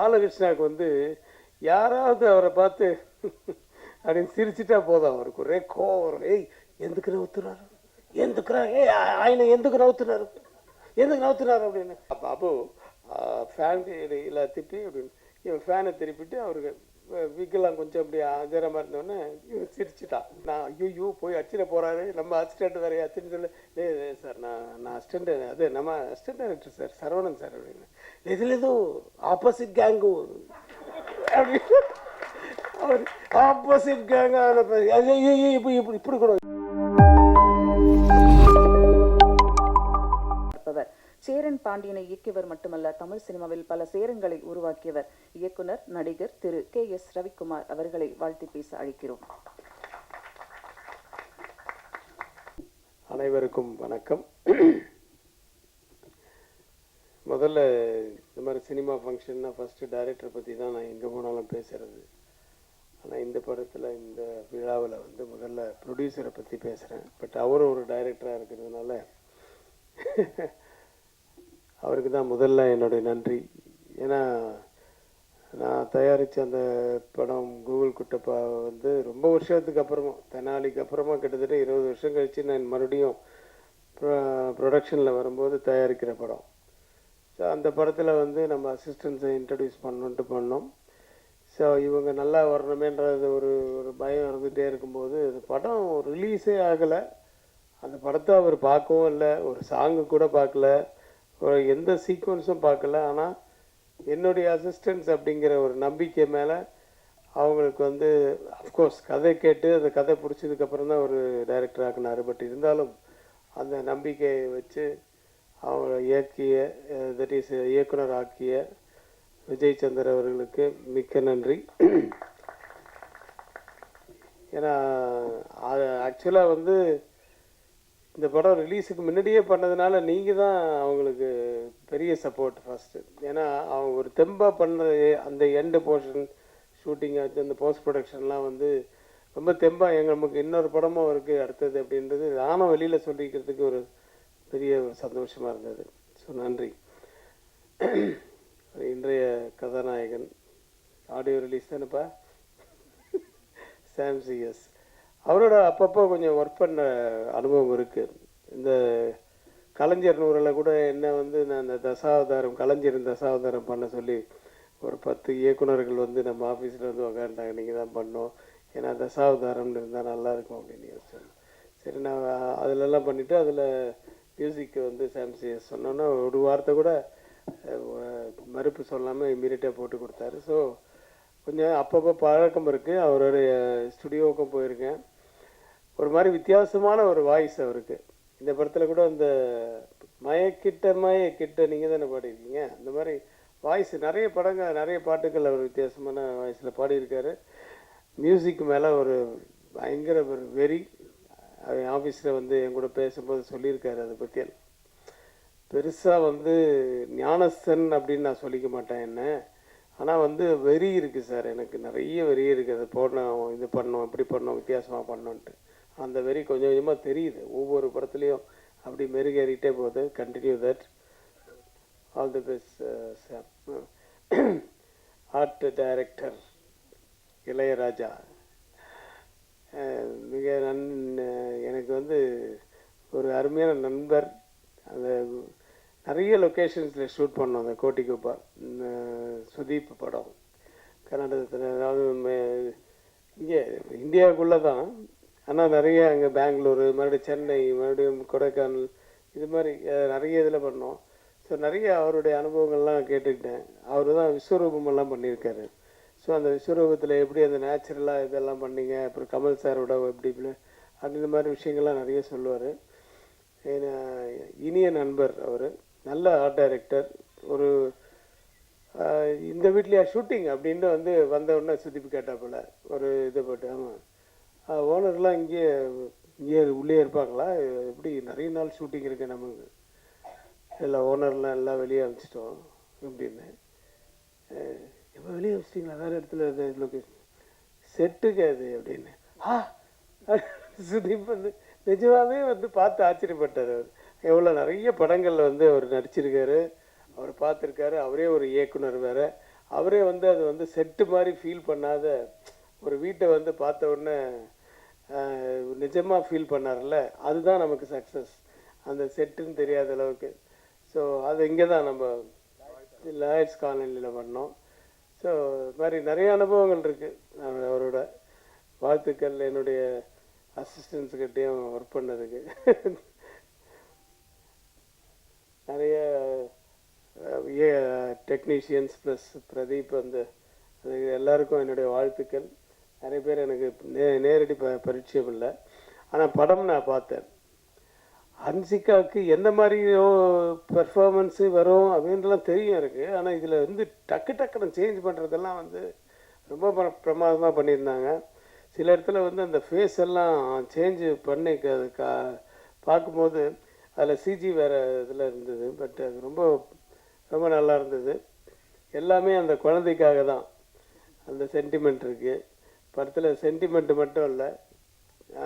பாலகிருஷ்ணாவுக்கு வந்து யாராவது அவரை பார்த்து அப்படின்னு சிரிச்சிட்டா போதும். அவருக்கு ஒரே கோவம் வரும் ஏய் எந்துக்கு நவுத்துனாரு எந்துக்குறா ஏய் ஆயின எந்துக்கு நவுத்துனாரு எதுக்கு நவுத்துனாரு அப்படின்னு. அப்போ அப்போ ஃபேன் இல்லை திட்டி அப்படின்னு இவன் ஃபேனை திருப்பிட்டு அவருக்கு விக்கெல்லாம் கொஞ்சம் அப்படி அஜரமாக இருந்தோடனே இவன் சிரிச்சிட்டான் நான் ஐயோ போய் அச்சிட போகிறாரு நம்ம அசிஸ்டண்ட் வேறு அச்சின்னு சொல்லி. "இல்லை, சார் நான் நான் அசிஸ்டண்ட் அது நம்ம assistant director sir Saravanan sir அப்படின்னு. இதில் ஏதோ ஆப்போசிட் கேங்கு அப்படின்னு. அவர் ஆப்போசிட் கேங் இப்போ இப்படி இப்படி கூட சேரன் பாண்டியனை இயக்கியவர் மட்டுமல்ல தமிழ் சினிமாவில் பல சேரங்களை உருவாக்கியவர். இயக்குனர் நடிகர் திரு கே எஸ் ரவிக்குமார் அவர்களை வாழ்த்தி பேச அழைக்கிறோம். அனைவருக்கும் வணக்கம். முதல்ல இந்த மாதிரி சினிமா ஃபங்க்ஷன்னா ஃபஸ்ட்டு டைரக்டரை பற்றி தான் நான் எங்கே போனாலும் பேசுகிறது ஆனால் இந்த படத்தில் இந்த விழாவில் வந்து முதல்ல ப்ரொடியூசரை பற்றி பேசுகிறேன் பட் அவரும் ஒரு டைரக்டராக இருக்கிறதுனால அவருக்கு தான் முதல்ல என்னுடைய நன்றி. ஏன்னா நான் தயாரித்த அந்த படம் கூகுள் குட்டப்பா வந்து ரொம்ப வருஷத்துக்கு அப்புறமா தெனாலிக்கு அப்புறமா கிட்டத்தட்ட இருபது வருஷம் கழித்து நான் மறுபடியும் ப்ரொடக்ஷனில் வரும்போது தயாரிக்கிற படம். ஸோ அந்த படத்தில் வந்து நம்ம அசிஸ்டன்ஸை இன்ட்ரடியூஸ் பண்ணணுன்ட்டு பண்ணோம். ஸோ இவங்க நல்லா வரணுமேன்றது ஒரு ஒரு பயம் இருந்துகிட்டே இருக்கும்போது இந்த படம் ரிலீஸே ஆகலை. அந்த படத்தை அவர் பார்க்கவும் இல்லை ஒரு சாங்கு கூட பார்க்கல. எந்த சீக்வன்ஸும் பார்க்கல. ஆனால் என்னுடைய அசிஸ்டன்ஸ் அப்படிங்கிற ஒரு நம்பிக்கை மேலே அவங்களுக்கு வந்து அஃப்கோர்ஸ் கதை கேட்டு அந்த கதை பிடிச்சதுக்கப்புறம் தான் ஒரு டைரக்டர் ஆக்குனாரு. பட் இருந்தாலும் அந்த நம்பிக்கையை வச்சு அவங்கள இயக்கிய தட் இஸ் இயக்குனர் ஆக்கிய விஜய் சந்தர் அவர்களுக்கு மிக்க நன்றி. ஏன்னா ஆக்சுவலாக வந்து இந்த படம் ரிலீஸுக்கு முன்னாடியே பண்ணதுனால நீங்கள் தான் அவங்களுக்கு பெரிய சப்போர்ட் ஃபஸ்ட்டு ஏன்னா அவங்க ஒரு தெம்பாக பண்ண அந்த எண்டு போர்ஷன் ஷூட்டிங் ஆச்சு அந்த போஸ்ட் ப்ரொடக்ஷன்லாம் வந்து ரொம்ப தெம்பாக எங்கள் நமக்கு இன்னொரு படமும் இருக்குது அடுத்தது அப்படின்றது நானும் வெளியில் சொல்லிக்கிறதுக்கு ஒரு பெரிய சந்தோஷமாக இருந்தது. ஸோ நன்றி. இன்றைய கதாநாயகன். ஆடியோ ரிலீஸ் தானேப்பா? சாம் சிஎஸ் அவரோட அப்பப்போ கொஞ்சம் ஒர்க் பண்ண அனுபவம் இருக்குது இந்த கலைஞர் நூறில் கூட என்ன வந்து நான் அந்த தசாவதாரம் கலைஞர் தசாவதாரம் பண்ண சொல்லி ஒரு பத்து இயக்குனர்கள் வந்து நம்ம ஆஃபீஸில் வந்து உக்காண்டாங்க நீங்கள் தான் பண்ணோம் ஏன்னா தசாவதாரம்னு இருந்தால் நல்லாயிருக்கும் அப்படின்னு யோசிச்சேன். சரி நான் அதிலெல்லாம் பண்ணிவிட்டு அதில் மியூசிக்கு வந்து சாம்சி சொன்னோன்னா ஒரு வார்த்தை கூட மறுப்பு சொல்லாமல் இம்மீடியட்டாக போட்டு கொடுத்தாரு. ஸோ கொஞ்சம் அப்பப்போ பழக்கம் இருக்குது அவருடைய ஸ்டுடியோவுக்கும் போயிருக்கேன். ஒரு மாதிரி வித்தியாசமான ஒரு வாய்ஸ் அவருக்கு. இந்த படத்தில் கூட அந்த மயக்கிட்ட மயக்கிட்ட நீங்கள் தானே பாடியிருக்கீங்க? அந்த மாதிரி வாய்ஸ் நிறைய படங்கள் நிறைய பாட்டுகள் அவர் வித்தியாசமான வாய்ஸில் பாடியிருக்காரு. மியூசிக் மேலே ஒரு பயங்கர ஒரு வெறி. அவன் ஆஃபீஸில் வந்து என் கூட பேசும்போது சொல்லியிருக்காரு அதை பற்றி பெருசாக வந்து ஞானஸ்தன் அப்படின்னு நான் சொல்லிக்க மாட்டேன் என்ன. ஆனால் வந்து வெறி இருக்குது சார் எனக்கு. நிறைய வெறி இருக்குது அது போடணும் இது பண்ணோம் இப்படி பண்ணோம் வித்தியாசமாக பண்ணோன்ட்டு அந்த வெறி கொஞ்சம் கொஞ்சமாக தெரியுது. ஒவ்வொரு படத்துலையும் அப்படி மெருகேறிட்டே போகுது. Continue that all the best art director Ilaiyaraaja. மிக நன் எனக்கு வந்து ஒரு அருமையான நண்பர். அந்த நிறைய லொக்கேஷன்ஸில் ஷூட் பண்ணோம் அந்த கோட்டிக்குப்பா சுதீப் படம். கர்நாடகத்தில் அதாவது இங்கே இந்தியாவுக்குள்ளே தான் ஆனால் நிறைய அங்கே பெங்களூரு மறுபடியும் சென்னை மறுபடியும் கொடைக்கானல் இது மாதிரி நிறைய இதில் பண்ணோம். ஸோ நிறைய அவருடைய அனுபவங்கள்லாம் கேட்டுக்கிட்டேன். அவர் தான் விஸ்வரூபமெல்லாம் பண்ணியிருக்காரு. ஸோ அந்த விஸ்வரூபத்தில் எப்படி அந்த நேச்சுரலாக இதெல்லாம் பண்ணீங்க? அப்புறம் கமல் சாரோட எப்படி இப்படி இந்த மாதிரி விஷயங்கள்லாம் நிறைய சொல்லுவார். இனிய நண்பர் அவர். நல்ல ஆர்ட் டைரக்டர் ஒரு இந்த வீட்லையா ஷூட்டிங் அப்படின்ட்டு வந்து வந்த உடனே கேட்டால் கேட்டாப்புல ஒரு இது போட்டு ஆமாம் ஓனர்லாம் இங்கேயே இங்கேயே உள்ளே இருப்பாங்களா? எப்படி நிறைய நாள் ஷூட்டிங் இருக்கு நமக்கு. எல்லாம் ஓனர்லாம் எல்லாம் வெளியே அனுப்பிச்சிட்டோம் எப்படின்னு எப்போ வெளியே அனுப்பிச்சிட்டிங்களா? வேறு இடத்துல லொக்கேஷன் செட்டுக்கு அது அப்படின்னு. ஆ சுதீப் வந்து நிஜமாகவே வந்து பார்த்து ஆச்சரியப்பட்டார் அவர். எவ்வளோ நிறைய படங்களில் வந்து அவர் நடிச்சிருக்காரு. அவர் பார்த்துருக்காரு. அவரே ஒரு இயக்குனர் வேறு. அவரே வந்து அது வந்து செட்டு மாதிரி ஃபீல் பண்ணாத ஒரு வீட்டை வந்து பார்த்த உடனே நிஜமாக ஃபீல் பண்ணார்ல? அதுதான் நமக்கு சக்ஸஸ் அந்த செட்டுன்னு தெரியாத அளவுக்கு. ஸோ அது இங்கே தான் நம்ம லாயர்ஸ் காலனியில் பண்ணோம். ஸோ இது மாதிரி நிறைய அனுபவங்கள் இருக்குது அவரோட வாழ்த்துக்கள் என்னுடைய அசிஸ்டன்ஸுக்கிட்டேயும் ஒர்க் பண்ணதுக்கு. நிறைய டெக்னீஷியன்ஸ் ப்ளஸ் பிரதீப் அந்த எல்லாருக்கும் என்னுடைய வாழ்த்துக்கள். நிறைய பேர் எனக்கு நே நேரடி ப பரிச்சயம் இல்லை. ஆனால் படம் நான் பார்த்தேன். ஹன்சிகாவுக்கு எந்த மாதிரியோ பெர்ஃபார்மன்ஸு வரும் அப்படின்றலாம் தெரியும் எனக்கு. ஆனால் இதில் வந்து டக்கு டக்குன்னு சேஞ்ச் பண்ணுறதெல்லாம் வந்து ரொம்ப பிர- பிரமாதமாக பண்ணியிருந்தாங்க. சில இடத்துல வந்து அந்த ஃபேஸ் எல்லாம் சேஞ்சு பண்ணி க- கா பார்க்கும்போது அதில் சிஜி வேறு இதில் இருந்தது. பட் அது ரொம்ப ரொம்ப நல்லா இருந்தது. எல்லாமே அந்த குழந்தைக்காக தான். அந்த சென்டிமெண்ட் இருக்குது படத்தில் சென்டிமெண்ட் மட்டும் இல்லை.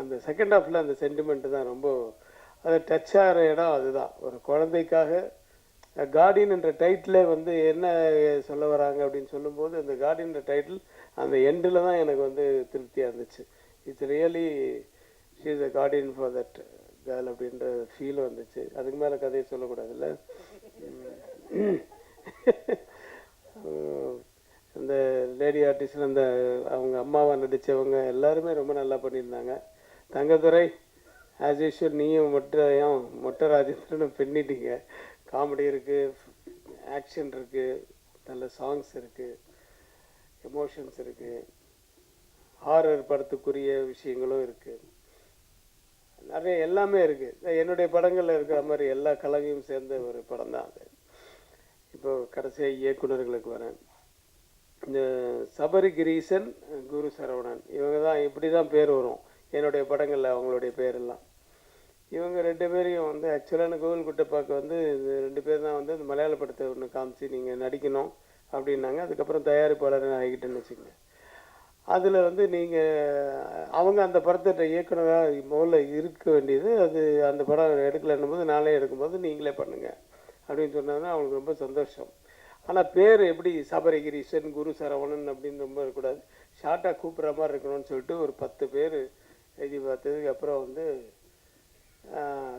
அந்த செகண்ட் ஹாஃபில் அந்த சென்டிமெண்ட் தான் ரொம்ப அது டச் ஆகிற இடம் அதுதான். ஒரு குழந்தைக்காக கார்டியன் என்ற டைட்டிலே வந்து என்ன சொல்ல வராங்க அப்படின்னு சொல்லும்போது அந்த கார்டியன்ற டைட்டில் அந்த எண்டில் தான் எனக்கு வந்து திருப்தியாக இருந்துச்சு. It's really she is a guardian for that girl அப்படின்ற ஃபீல் வந்துச்சு. அதுக்கு மேலே கதையை சொல்லக்கூடாதுல்ல? அந்த லேடி ஆர்டிஸ்ட் அந்த அவங்க அம்மாவை நடித்தவங்க எல்லாருமே ரொம்ப நல்லா பண்ணியிருந்தாங்க. தங்கதுரை ஆஸ் யூஷுவல் நீயும் மொட்டையும் மொட்டை ராஜேந்திரனும் பின்னிட்டீங்க. காமெடி இருக்குது ஆக்ஷன் இருக்குது நல்ல சாங்ஸ் இருக்குது எமோஷன்ஸ் இருக்குது ஹாரர் படத்துக்குரிய விஷயங்களும் இருக்குது நிறைய எல்லாமே இருக்குது என்னுடைய படங்களில் இருக்கிற மாதிரி எல்லா கலவையும் சேர்ந்த ஒரு படம் தான் அது. இப்போ கடைசியாக இயக்குனர்களுக்கு வரேன். இந்த சபரி குரு சரவணன் இவங்க தான் இப்படி தான் பேர் வரும். என்னுடைய படங்களில் அவங்களுடைய பேரெல்லாம். இவங்க ரெண்டு பேரையும் வந்து ஆக்சுவலான கோவில் குட்டப்பாக்கு வந்து இந்த ரெண்டு பேர் தான் வந்து இந்த மலையாள படத்தை ஒன்று காமிச்சு நீங்கள் நடிக்கணும் அப்படின்னாங்க. அதுக்கப்புறம் தயாரிப்பாளர் ஆகிட்டேன்னு வச்சுக்கோங்க. அதில் வந்து நீங்கள் அவங்க அந்த படத்தை இயக்குனராக முதல்ல இருக்க வேண்டியது அது அந்த படம் எடுக்கலைன்னும் போது நாளே எடுக்கும்போது நீங்களே பண்ணுங்கள் அப்படின்னு சொன்னாங்கன்னா அவங்களுக்கு ரொம்ப சந்தோஷம். ஆனால் பேர் எப்படி சபரிகிரீஷன் குரு சரவணன் அப்படின்னு ரொம்ப இருக்கக்கூடாது. ஷார்ட்டாக கூப்பிட்ற மாதிரி இருக்கணும்னு சொல்லிட்டு ஒரு பத்து பேர் எழுதி பார்த்ததுக்கு அப்புறம் வந்து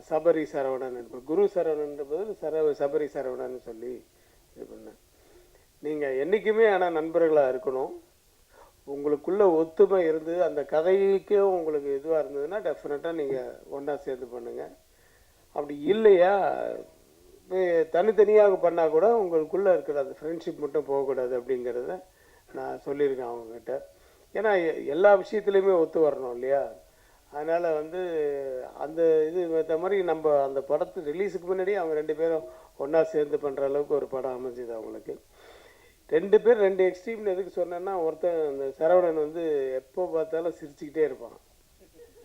சபரி சரவணன் இப்போ குரு சரவணன்ற பதில் சர சபரி சரவணன் சொல்லி இது பண்ணேன் நீங்கள் என்றைக்குமே ஆனால் நண்பர்களாக இருக்கணும். உங்களுக்குள்ளே ஒத்துமை இருந்து அந்த கதைக்கும் உங்களுக்கு இதுவாக இருந்ததுன்னா டெஃபினட்டாக நீங்கள் ஒன்றா சேர்ந்து பண்ணுங்கள் அப்படி இல்லையா? தனித்தனியாக பண்ணால் கூட உங்களுக்குள்ளே இருக்கிற அந்த ஃப்ரெண்ட்ஷிப் மட்டும் போகக்கூடாது அப்படிங்கிறத நான் சொல்லியிருக்கேன் அவங்கக்கிட்ட ஏன்னா எ- எல்லா விஷயத்துலையுமே ஒத்து வரணும் இல்லையா? அதனால் வந்து அந்த இது இந்த மாதிரி நம்ம அந்த படத்து ரிலீஸுக்கு முன்னாடி அவங்க ரெண்டு பேரும் ஒன்றா சேர்ந்து பண்ணுற அளவுக்கு ஒரு படம் அமைஞ்சுது அவங்களுக்கு. ரெண்டு பேர் ரெண்டு எக்ஸ்ட்ரீம்னு எதுக்கு சொன்னேன்னா ஒருத்தன் அந்த சரவணன் வந்து எப்போ பார்த்தாலும் சிரிச்சுக்கிட்டே இருப்பான்.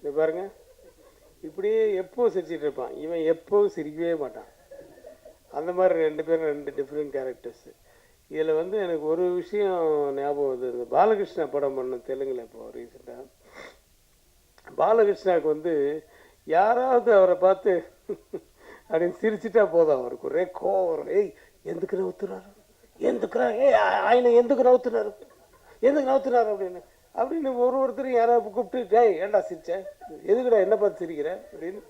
இது பாருங்க. இப்படியே எப்போ சிரிச்சிட்டு இருப்பான். இவன் எப்போவும் சிரிக்கவே மாட்டான். அந்த மாதிரி ரெண்டு பேரும் ரெண்டு டிஃப்ரெண்ட் கேரக்டர்ஸு இதில் வந்து எனக்கு ஒரு விஷயம் ஞாபகம் வந்து இந்த பாலகிருஷ்ணா படம் பண்ண தெலுங்கில் இப்போ ரீசெண்டாக பாலகிருஷ்ணாவுக்கு வந்து யாராவது அவரை பார்த்து அப்படின்னு சிரிச்சிட்டா போதும். அவருக்கு ஒரே கோவம். வரும் ஏய் எந்துக்கு நவுத்துறாரு எந்துக்குறா ஏய் ஆயின எந்துக்கு நவுத்துனாரு எதுக்கு நவுத்துனாரு அப்படின்னு. அப்படின்னு ஒரு ஒருத்தரும் யாராவது கூப்பிட்டு டேய் ஏண்டா சிரிச்சேன் எதுக்குடா என்ன பார்த்து சிரிக்கிறேன் அப்படின்னு.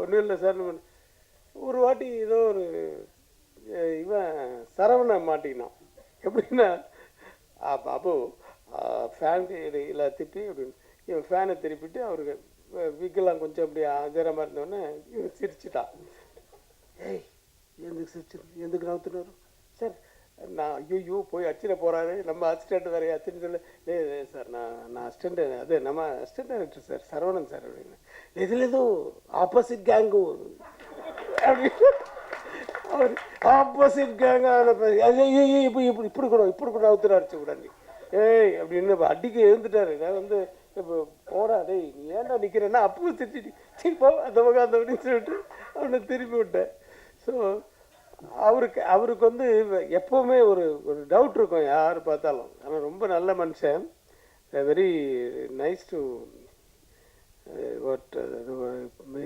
ஒன்றும் இல்லை சார். ஒரு வாட்டி ஏதோ ஒரு இவன் சரவணை மாட்டிக்கினான். எப்படின்னா அப்போ அப்போ ஃபேன் இல்லை திட்டி அப்படின்னு இவன் ஃபேனை திருப்பிட்டு அவருக்கு விக்கெல்லாம் கொஞ்சம் அப்படி அஜரமாக இருந்தோடனே இவன் சிரிச்சிட்டான். ஏய் எதுக்கு சிரிச்சு எதுக்கு நவுத்துனாரு சார் நான் ஐயோ போய் அச்சிட போகிறாரு நம்ம அசிஸ்டண்ட் வேறு அச்சின்னு சொல்ல. ஏ சார் நான் நான் அசிஸ்டண்ட் அது நம்ம assistant director sir Saravanan sir அப்படின்னு. இதில் ஏதோ ஆப்போசிட் கேங்கு அவர் ஆப்போசிட் கேங்க இப்போ இப்படி இப்படி கூட இப்படி கூட அவுத்துற அடிச்சு விடாண்டி ஏய் அப்படின்னு இப்ப அடிக்க எழுந்துட்டாரு. நான் வந்து இப்போ போடா டேய் நீ ஏன்டா நிற்கிறேன்னா அப்பவும் திட்டிட்டு சரி போ அந்த பக்கம் அந்த அப்படின்னு சொல்லிட்டு அவனை திரும்பி விட்டேன். ஸோ அவருக்கு அவருக்கு வந்து எப்போவுமே ஒரு ஒரு டவுட் இருக்கும் யார் பார்த்தாலும். ஆனால் ரொம்ப நல்ல மனுஷன். வெரி நைஸ் டு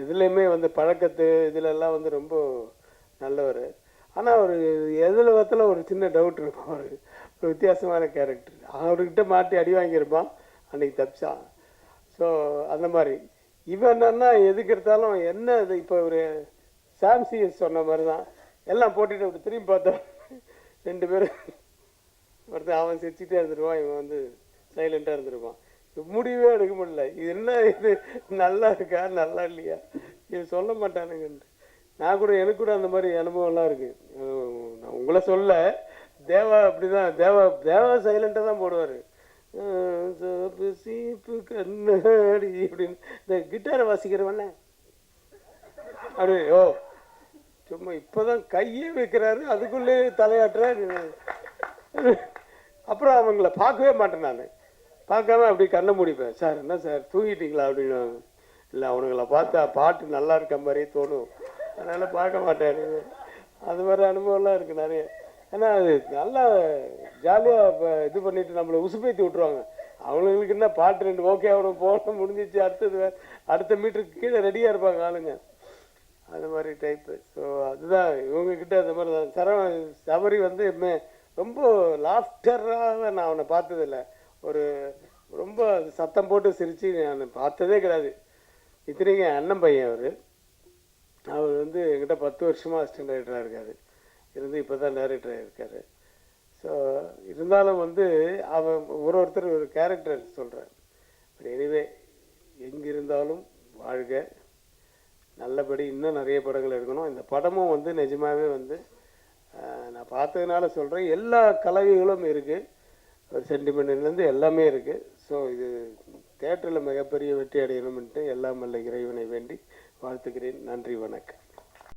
இதுலேயுமே வந்து பழக்கத்து இதுலெல்லாம் வந்து ரொம்ப நல்லவர். ஆனால் அவர் எதில் பார்த்தாலும் ஒரு சின்ன டவுட் இருக்கும் அவருக்கு ஒரு வித்தியாசமான கேரக்டர் அவர்கிட்ட மாட்டி அடி வாங்கியிருப்பான் அன்றைக்கி தப்பிச்சான் ஸோ அந்த மாதிரி. இவன் என்னன்னா எதுக்கு எடுத்தாலும் என்ன இது இப்போ ஒரு சாம்சி சொன்ன மாதிரி தான் எல்லாம் போட்டுட்டு அப்படி திரும்பி பார்த்தோம் ரெண்டு பேரும் ஒருத்தன் அவன் சிரிச்சுட்டே இருந்துருவான் இவன் வந்து சைலண்டாக இருந்திருப்பான். முடிவே எடுக்க முடியல. இது என்ன இது? நல்லா இருக்கா? நல்லா இல்லையா? இது சொல்ல மாட்டானுங்கன்ட்டு. நான் கூட எனக்கு கூட அந்த மாதிரி அனுபவம்லாம் இருக்குது நான் உங்களை சொல்ல தேவா அப்படிதான் தேவா தேவா சைலண்ட்டாக தான் போடுவார். சோப்பு சீப்பு கண்ணாடி அப்படின்னு. இந்த கிட்டாரை வாசிக்கிறவன. அப்படி ஓ சும்மா இப்போதான் கையே வைக்கிறாரு அதுக்குள்ளே தலையாட்டுறாரு. அப்புறம் அவங்கள பார்க்கவே மாட்டேன் நான். பார்க்காம அப்படி கண்ணை முடிப்பேன். சார் என்ன சார் தூங்கிட்டீங்களா? அப்படின்னு. இல்லை அவனுங்களை பார்த்தா பாட்டு நல்லா இருக்க மாதிரியே தோணும். அதனால் பார்க்க மாட்டேன். அது மாதிரி அனுபவம்லாம் இருக்குது நிறைய. ஏன்னா அது நல்லா ஜாலியாக இப்போ இது பண்ணிவிட்டு நம்மளை உசுப்பேத்தி விட்ருவாங்க அவங்களுக்கு என்ன பாட்டு ரெண்டு ஓகே அவனுக்கு போகணும் முடிஞ்சிச்சு அடுத்தது அடுத்த மீட்டருக்கு கீழே ரெடியாக இருப்பாங்க ஆளுங்க. அது மாதிரி டைப்பு ஸோ அதுதான் இவங்கக்கிட்ட அந்த மாதிரி தான் சரவ சபரி வந்து ரொம்ப லாஃப்டராக நான் அவனை பார்த்ததில்ல. ஒரு ரொம்ப சத்தம் போட்டு சிரித்து நான் பார்த்ததே கிடையாது. இத்தனைக்கு அண்ணன் பையன் அவர். அவர் வந்து எங்கிட்ட பத்து வருஷமாக அசிஸ்டன்ட் டைரக்டராக இருக்கார். இருந்து இப்போ தான் டைரக்டராக இருக்கார். ஸோ இருந்தாலும் வந்து அவன் ஒரு ஒருத்தர் ஒரு கேரக்டர் சொல்கிறார் பட் எனிவே எங்கிருந்தாலும் வாழ்க. நல்லபடி இன்னும் நிறைய படங்கள் எடுக்கணும். இந்த படமும் வந்து நிஜமாகவே வந்து நான் பார்த்ததுனால சொல்கிறேன் எல்லா கலவைகளும் இருக்குது சென்டிமெண்ட்லேருந்து எல்லாமே இருக்குது ஸோ இது தேட்டரில் மிகப்பெரிய வெற்றி அடையணும்ன்ட்டு எல்லாம் வல்ல இறைவனை வேண்டி வாழ்த்துக்கிறேன் நன்றி வணக்கம்.